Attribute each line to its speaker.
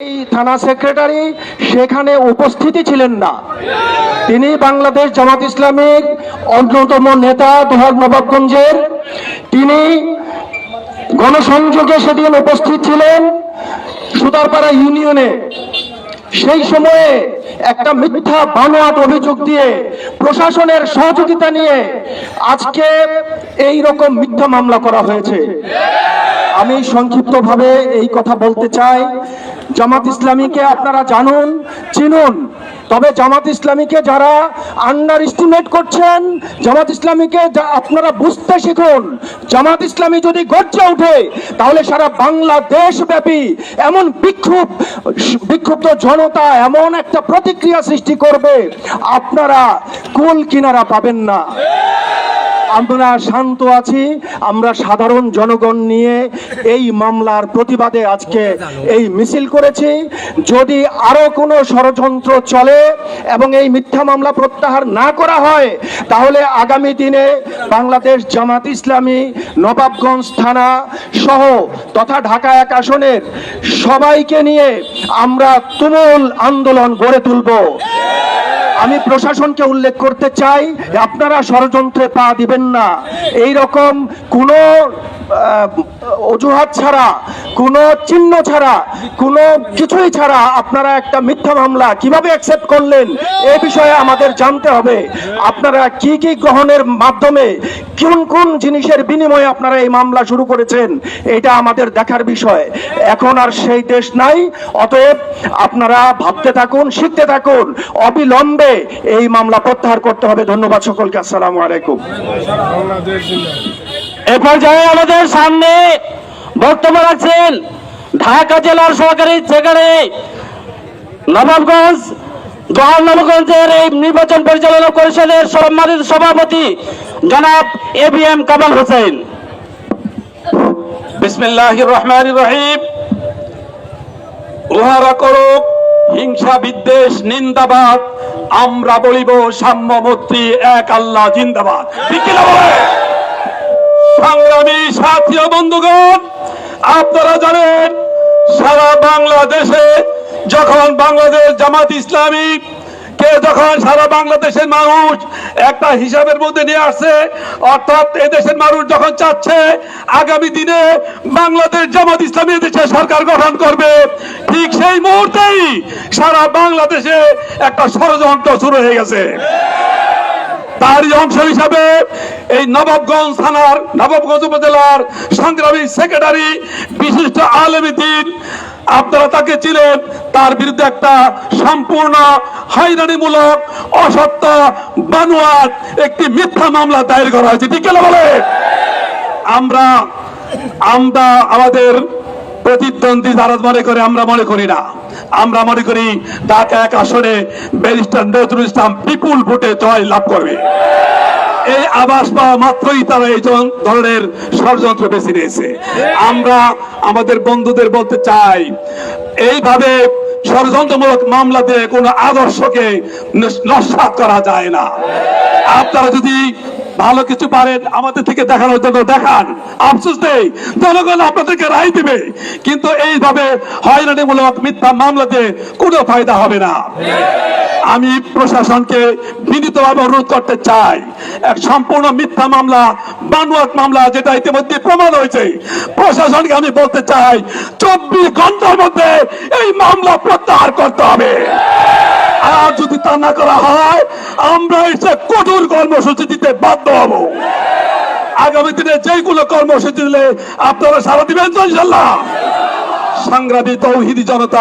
Speaker 1: এই থানা সেক্রেটারি সেখানে উপস্থিতই ছিলেন না। তিনি বাংলাদেশ জামাত ইসলামের অন্যতম নেতা দোহার নবাবগঞ্জের। তিনি গণসংযোগে সেদিন উপস্থিত ছিলেন সুতারপাড়া ইউনিয়নে। সেই সময়ে একটা মিথ্যা বানোয়াট অভিযোগ দিয়ে প্রশাসনের সহযোগিতা নিয়ে আজকে এই রকম মিথ্যা মামলা করা হয়েছে। আমি সংক্ষিপ্তভাবে এই কথা বলতে চাই। জামাত ইসলামীকে আপনারা জানুন, চিনুন। তবে জামাত ইসলামীকে যারা আন্ডার এস্টিমেট করছেন, জামাত ইসলামীকে আপনারা বুঝতে শিখুন। জামাত ইসলামী যদি গর্জে ওঠে, তাহলে সারা বাংলাদেশ ব্যাপী এমন বিক্ষোভ, বিক্ষুব্ধ জনতা এমন একটা প্রতিক্রিয়া সৃষ্টি করবে। আপনারা কুল কিনারা পাবেন না। আমরা শান্ত আছি, আমরা সাধারণ জনগণ নিয়ে এই মামলার প্রতিবাদে আজকে এই মিছিল করেছি। যদি আরও কোনো ষড়যন্ত্র চলে এবং এই মিথ্যা মামলা প্রত্যাহার না করা হয়, তাহলে আগামী দিনে বাংলাদেশ জামাত ইসলামী, নবাবগঞ্জ থানা সহ তথা ঢাকা এক আসনের সবাইকে নিয়ে আমরা তুমুল আন্দোলন গড়ে তুলব। আমি প্রশাসনকে উল্লেখ করতে চাই, আপনারা ষড়যন্ত্রে পা দিবেন না। এই রকম কোনো অজুহাত ছাড়া, কোনো চিহ্ন ছাড়া, কোনো কিছুই ছাড়া আপনারা একটা মিথ্যা মামলা কীভাবে অ্যাকসেপ্ট করলেন, এ বিষয়ে আমাদের জানতে হবে। আপনারা কি কি গ্রহণের মাধ্যমে কোন কোন জিনিসের বিনিময়ে আপনারা এই মামলা শুরু করেছেন, এটা আমাদের দেখার বিষয়। এখন আর সেই দেশ নাই, অতএব আপনারা ভাবতে থাকুন, শিখতে থাকুন, অবিলম্বে এই মামলা প্রত্যাহার করতে হবে। ধন্যবাদ সকলকে। আসসালামু আলাইকুম।
Speaker 2: এ পর্যায়ে আমাদের সামনে বক্তব্য রাখছেন ঢাকা জেলার সহকারী সেক্রেটারি নবাবগঞ্জ গোহারনগঞ্জের এই নির্বাচন পরিচালনা পরিষদের সম্মানিত সভাপতি জনাব A B M Kamal Hossain. বিসমিল্লাহ রহমান রহিম। উহারা করুক, হিংসা বিদ্বেষ, নিন্দাবাদ আমরা বলিব সাম্য মৈত্রী এক আল্লাহ, জিন্দাবাদ? সংগ্রামী সাথী বন্ধুগণ, আপনারা জানেন, সারা বাংলাদেশে যখন বাংলাদেশ জামাত ইসলামী কে যখন সারা বাংলাদেশের মানুষ একটা হিসাবের মধ্যে নিয়ে আসছে, অর্থাৎ এই দেশের মানুষ যখন চাচ্ছে, আগামী দিনে বাংলাদেশ জামাত ইসলামী দেশে সরকার গঠন করবে, ঠিক সেই মুহূর্তেই সারা বাংলাদেশে একটা ষড়যন্ত্র শুরু হয়ে গেছে। তারই অংশ হিসাবে এই নবাবগঞ্জ থানার, নবাবগঞ্জ উপজেলার সংগ্রামী সেক্রেটারি, বিশিষ্ট আলমীদ্দিন আপনারা তাকে ছিলেন তার বিরুদ্ধে একটা সম্পূর্ণ হয়রানিমূলক অসত্য, বানোয়াট একটি মিথ্যা মামলা দায়ের করা হয়েছে। ঠিক বলে? আমরা আমরা আমাদের প্রতিদ্বন্দ্বী যারা মনে করে, আমরা মনে করি না। আমরা মনে করি ঢাকা এক আসনে ব্যারিস্টার নজরুল ইসলাম বিপুল ভোটে জয় লাভ করবে। এই আবাস পাওয়া মাত্রই তারা এই ধরনের ষড়যন্ত্র বেছে নিয়েছে। আমরা আমাদের বন্ধুদের বলতে চাই, এইভাবে ষড়যন্ত্রমূলক মামলা দিয়ে কোনো আদর্শকে নস্বাত করা যায় না। আপনারা যদি ভালো কিছু পারেন, আমাদের থেকে দেখানোর জন্য দেখান। আফসোস নেই জনগণ আপনাদেরকে রায় দিবে। কিন্তু এইভাবে হয়রানিমূলক মিথ্যা মামলাতে কোনো ফায়দা হবে না। আমি প্রশাসনকে বিনীতভাবে অনুরোধ করতে চাই, এক সম্পূর্ণ মিথ্যা মামলা, বানোয়াট মামলা, যেটা ইতিমধ্যে প্রমাণ হয়েছে। প্রশাসনকে আমি বলতে চাই, চব্বিশ ঘণ্টার মধ্যে এই মামলা প্রত্যাহার করতে হবে। আর যদি তা না করা হয়, আমরা এসে কঠোর কর্মসূচি দিতে বাধ্য হব। আগামী দিনে যেগুলো কর্মসূচি দিলে আপনারা সারা দিবেন ইনশাল্লাহ। সংগ্রামী তৌহিদি জনতা